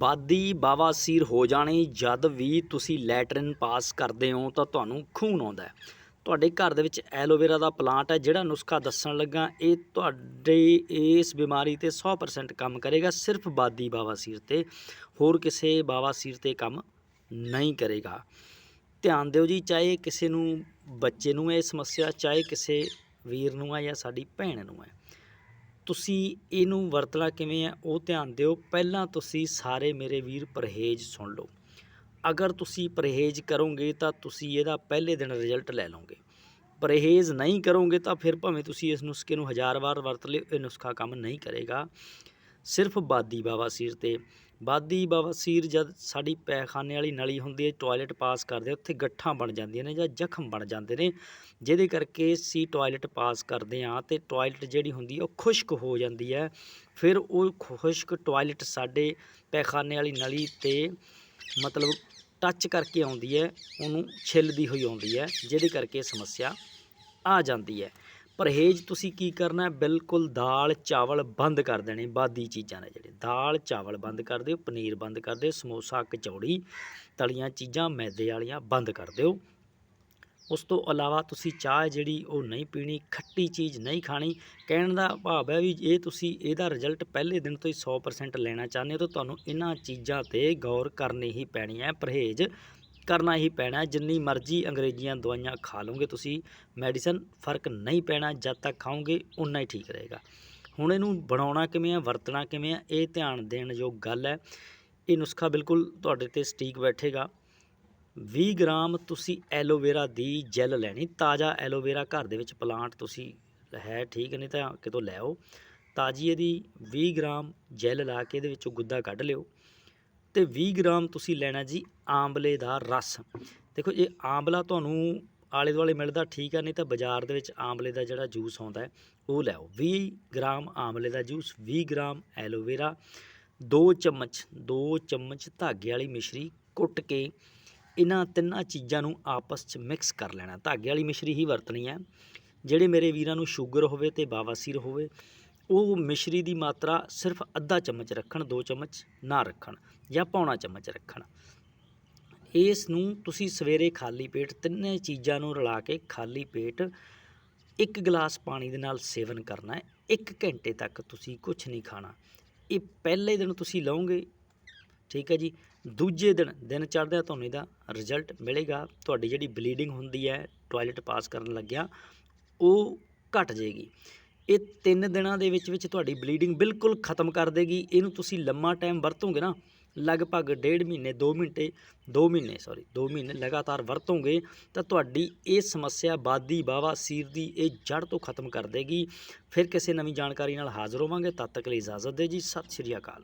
ਬਾਦੀ ਬਾਵਾਸੀਰ ਹੋ ਜਾਣੀ, ਜਦ ਵੀ ਤੁਸੀਂ ਲੈਟਰਿਨ ਪਾਸ ਕਰਦੇ ਹੋ ਤਾਂ ਤੁਹਾਨੂੰ ਖੂਨ ਆਉਂਦਾ ਹੈ। ਤੁਹਾਡੇ ਘਰ ਦੇ ਵਿੱਚ ਐਲੋਵੇਰਾ ਦਾ ਪਲਾਂਟ ਹੈ, ਜਿਹੜਾ ਨੁਸਖਾ ਦੱਸਣ ਲੱਗਾ, ਇਹ ਤੁਹਾਡੇ ਇਸ ਬਿਮਾਰੀ ਤੇ 100% ਕੰਮ ਕਰੇਗਾ, ਸਿਰਫ ਬਾਦੀ ਬਾਵਾਸੀਰ ਤੇ। ਹੋਰ ਕਿਸੇ ਬਾਵਾਸੀਰ ਤੇ ਕੰਮ ਨਹੀਂ ਕਰੇਗਾ। ਧਿਆਨ ਦਿਓ ਜੀ, ਚਾਹੇ ਕਿਸੇ ਨੂੰ, ਬੱਚੇ ਨੂੰ ਹੈ ਇਹ ਸਮੱਸਿਆ, ਚਾਹੇ ਕਿਸੇ ਵੀਰ ਨੂੰ ਹੈ ਜਾਂ ਸਾਡੀ ਭੈਣ ਨੂੰ ਹੈ। ਤੁਸੀਂ ਇਹਨੂੰ ਵਰਤਣਾ ਕਿਵੇਂ ਹੈ ਉਹ ਧਿਆਨ ਦਿਓ। ਪਹਿਲਾਂ ਤੁਸੀਂ ਸਾਰੇ ਮੇਰੇ ਵੀਰ ਪਰਹੇਜ਼ ਸੁਣ ਲਓ। ਅਗਰ ਤੁਸੀਂ ਪਰਹੇਜ਼ ਕਰੋਗੇ ਤਾਂ ਤੁਸੀਂ ਇਹਦਾ ਪਹਿਲੇ ਦਿਨ ਰਿਜ਼ਲਟ ਲੈ ਲਓਗੇ। ਪਰਹੇਜ਼ ਨਹੀਂ ਕਰੋਗੇ ਤਾਂ ਫਿਰ ਭਾਵੇਂ ਤੁਸੀਂ ਇਸ ਨੁਸਖੇ ਨੂੰ ਹਜ਼ਾਰ ਵਾਰ ਵਰਤ ਲਿਓ, ਇਹ ਨੁਸਖਾ ਕੰਮ ਨਹੀਂ ਕਰੇਗਾ। ਸਿਰਫ ਬਾਦੀ ਬਵਾਸੀਰ ਤੇ ਬਾਦੀ ਬਵਾਸੀਰ ਜਦ ਸਾਡੀ ਪੈਖਾਨੇ ਵਾਲੀ ਨਲੀ ਹੁੰਦੀ ਹੈ ਟਾਇਲਟ ਪਾਸ ਕਰਦੇ ਉੱਥੇ ਗੱਠਾਂ ਬਣ ਜਾਂਦੀਆਂ ਨੇ ਜਾਂ ਜ਼ਖਮ ਬਣ ਜਾਂਦੇ ਨੇ। ਜਿਹਦੇ ਕਰਕੇ ਅਸੀਂ ਟਾਇਲਟ ਪਾਸ ਕਰਦੇ ਹਾਂ ਤੇ ਟਾਇਲਟ ਜਿਹੜੀ ਹੁੰਦੀ ਹੈ ਉਹ ਖੁਸ਼ਕ ਹੋ ਜਾਂਦੀ ਹੈ ਫਿਰ ਉਹ ਖੁਸ਼ਕ ਟਾਇਲਟ ਸਾਡੇ ਪੈਖਾਨੇ ਵਾਲੀ ਨਲੀ ਤੇ ਮਤਲਬ ਟੱਚ ਕਰਕੇ ਆਉਂਦੀ ਹੈ ਉਹਨੂੰ ਛਿੱਲਦੀ ਹੋਈ ਆਉਂਦੀ ਹੈ ਜਿਹਦੇ ਕਰਕੇ ਸਮੱਸਿਆ ਆ ਜਾਂਦੀ ਹੈ ਪਰਹੇਜ਼ ਤੁਸੀਂ ਕੀ ਕਰਨਾ ਹੈ? ਬਿਲਕੁਲ ਦਾਲ, ਚਾਵਲ ਬੰਦ ਕਰ ਦੇਣੇ ਬਾਦੀ ਚੀਜ਼ਾਂ ਨੇ ਜਿਹੜੇ। ਦਾਲ, ਚਾਵਲ ਬੰਦ ਕਰ ਦਿਓ, ਪਨੀਰ ਬੰਦ ਕਰ ਦਿਓ, ਸਮੋਸਾ, ਕਚੌੜੀ, ਤਲੀਆਂ ਚੀਜ਼ਾਂ, ਮੈਦੇ ਵਾਲੀਆਂ ਬੰਦ ਕਰ ਦਿਓ। ਉਸ ਤੋਂ ਇਲਾਵਾ ਤੁਸੀਂ ਚਾਹ ਜਿਹੜੀ ਉਹ ਨਹੀਂ ਪੀਣੀ, ਖੱਟੀ ਚੀਜ਼ ਨਹੀਂ ਖਾਣੀ। ਕਹਿਣ ਦਾ ਭਾਵ ਹੈ ਵੀ ਇਹ ਤੁਸੀਂ ਇਹਦਾ ਰਿਜ਼ਲਟ ਪਹਿਲੇ ਦਿਨ ਤੋਂ ਹੀ 100% ਲੈਣਾ ਚਾਹੁੰਦੇ ਹੋ ਤਾਂ ਤੁਹਾਨੂੰ ਇਹਨਾਂ ਚੀਜ਼ਾਂ ਤੇ ਗੌਰ ਕਰਨੀ ਹੀ ਪੈਣੀ ਹੈ। ਪਰਹੇਜ਼ ਕਰਨਾ ਹੀ ਪੈਣਾ ਜਿੰਨੀ ਮਰਜ਼ੀ ਅੰਗਰੇਜ਼ੀਆਂ ਦਵਾਈਆਂ ਖਾ ਲਓਗੇ ਤੁਸੀਂ, ਮੈਡੀਸਨ ਫ਼ਰਕ ਨਹੀਂ ਪੈਣਾ, ਜਦ ਤੱਕ ਖਾਓਗੇ ਉਨਾ ਹੀ ਠੀਕ ਰਹੇਗਾ। ਹੁਣ ਇਹਨੂੰ ਬਣਾਉਣਾ ਕਿਵੇਂ ਆ ਵਰਤਣਾ ਕਿਵੇਂ ਆ ਇਹ ਧਿਆਨ ਦੇਣ ਯੋਗ ਗੱਲ ਹੈ। ਇਹ ਨੁਸਖਾ ਬਿਲਕੁਲ ਤੁਹਾਡੇ ਤੇ ਸਟੀਕ ਬੈਠੇਗਾ। 20 ਗ੍ਰਾਮ ਤੁਸੀਂ ਐਲੋਵੇਰਾ ਦੀ ਜੈਲ ਲੈਣੀ, ਤਾਜ਼ਾ ਐਲੋਵੇਰਾ ਘਰ ਦੇ ਵਿੱਚ ਪਲਾਂਟ ਤੁਸੀਂ, ਹੈ ਠੀਕ, ਨਹੀਂ ਤਾਂ ਕਿਤੋਂ ਲੈ ਆਓ। ਤਾਜ਼ੀ ਇਹਦੀ 20 ਗ੍ਰਾਮ ਜੈਲ ਲਾ ਕੇ ਇਹਦੇ ਵਿੱਚੋਂ ਗੁੱਦਾ ਕੱਢ ਲਿਓ। ਤੇ 20 ਗ੍ਰਾਮ ਤੁਸੀਂ ਲੈਣਾ ਜੀ ਆਂਵਲੇ ਦਾ ਰਸ। ਦੇਖੋ, ਇਹ ਆਂਵਲਾ ਤੁਹਾਨੂੰ ਆਲੇ ਦੁਆਲੇ ਮਿਲਦਾ, ਠੀਕ ਆ, ਨਹੀਂ ਤਾਂ ਬਾਜ਼ਾਰ ਦੇ ਵਿੱਚ ਆਂਵਲੇ ਦਾ ਜਿਹੜਾ ਜੂਸ ਆਉਂਦਾ ਉਹ ਲੈ ਆਓ। 20 ਗ੍ਰਾਮ ਆਂਵਲੇ ਦਾ ਜੂਸ 20 ਗ੍ਰਾਮ ਐਲੋਵੇਰਾ 2 ਚਮਚ 2 ਚਮਚ ਧਾਗੇ ਵਾਲੀ ਮਿਸ਼ਰੀ ਕੁੱਟ ਕੇ ਇਹਨਾਂ ਤਿੰਨਾਂ ਚੀਜ਼ਾਂ ਨੂੰ ਆਪਸ 'ਚ ਮਿਕਸ ਕਰ ਲੈਣਾ। ਧਾਗੇ ਵਾਲੀ ਮਿਸ਼ਰੀ ਹੀ ਵਰਤਣੀ ਹੈ। ਜਿਹੜੇ ਮੇਰੇ ਵੀਰਾਂ ਨੂੰ ਸ਼ੂਗਰ ਹੋਵੇ ਤੇ ਬਾਵਾਸੀਰ ਹੋਵੇ ਉਹ ਮਿਸ਼ਰੀ ਦੀ ਮਾਤਰਾ ਸਿਰਫ ਅੱਧਾ ਚਮਚ ਰੱਖਣ 2 ਚਮਚ ਨਾ ਰੱਖਣ ਜਾਂ ਪੌਣਾ ਚਮਚ ਰੱਖਣ। ਇਸ ਨੂੰ ਤੁਸੀਂ ਸਵੇਰੇ ਖਾਲੀ ਪੇਟ ਤਿੰਨੇ ਚੀਜ਼ਾਂ ਨੂੰ ਰਲਾ ਕੇ ਖਾਲੀ ਪੇਟ ਇੱਕ ਗਲਾਸ ਪਾਣੀ ਦੇ ਨਾਲ ਸੇਵਨ ਕਰਨਾ ਹੈ। 1 ਘੰਟੇ ਤੱਕ ਤੁਸੀਂ ਕੁਝ ਨਹੀਂ ਖਾਣਾ। ਇਹ ਪਹਿਲੇ ਦਿਨ ਤੁਸੀਂ ਲਓਗੇ, ਠੀਕ ਹੈ ਜੀ। ਦੂਜੇ ਦਿਨ ਦਿਨ ਚੜ੍ਹਦਿਆਂ ਤੁਹਾਨੂੰ ਇਹਦਾ ਰਿਜ਼ਲਟ ਮਿਲੇਗਾ। ਤੁਹਾਡੀ ਜਿਹੜੀ ਬਲੀਡਿੰਗ ਹੁੰਦੀ ਹੈ ਟਾਇਲਟ ਪਾਸ ਕਰਨ ਲੱਗਿਆ, ਉਹ ਘਟ ਜਾਏਗੀ। ਇਹ ਤਿੰਨ ਦਿਨਾਂ ਦੇ ਵਿੱਚ ਵਿੱਚ ਤੁਹਾਡੀ ਬਲੀਡਿੰਗ ਬਿਲਕੁਲ ਖਤਮ ਕਰ ਦੇਗੀ। ਇਹਨੂੰ ਤੁਸੀਂ ਲੰਮਾ ਟਾਈਮ ਵਰਤੋਗੇ ਨਾ, ਲਗਭਗ ਡੇਢ ਮਹੀਨੇ 2 ਮਿੰਟੇ 2 ਮਹੀਨੇ ਸੌਰੀ 2 ਮਹੀਨੇ ਲਗਾਤਾਰ ਵਰਤੋਗੇ, ਤਾਂ ਤੁਹਾਡੀ ਇਹ ਸਮੱਸਿਆ ਬਾਦੀ ਬਾਵਾ ਸੀਰ ਦੀ ਇਹ ਜੜ ਤੋਂ ਖਤਮ ਕਰ ਦੇਗੀ। ਫਿਰ ਕਿਸੇ ਨਵੀਂ ਜਾਣਕਾਰੀ ਨਾਲ ਹਾਜ਼ਰ ਹੋਵਾਂਗੇ। ਤਦ ਤੱਕ ਲਈ ਇਜਾਜ਼ਤ ਦੇ ਜੀ। ਸਤਿ ਸ਼੍ਰੀ ਅਕਾਲ।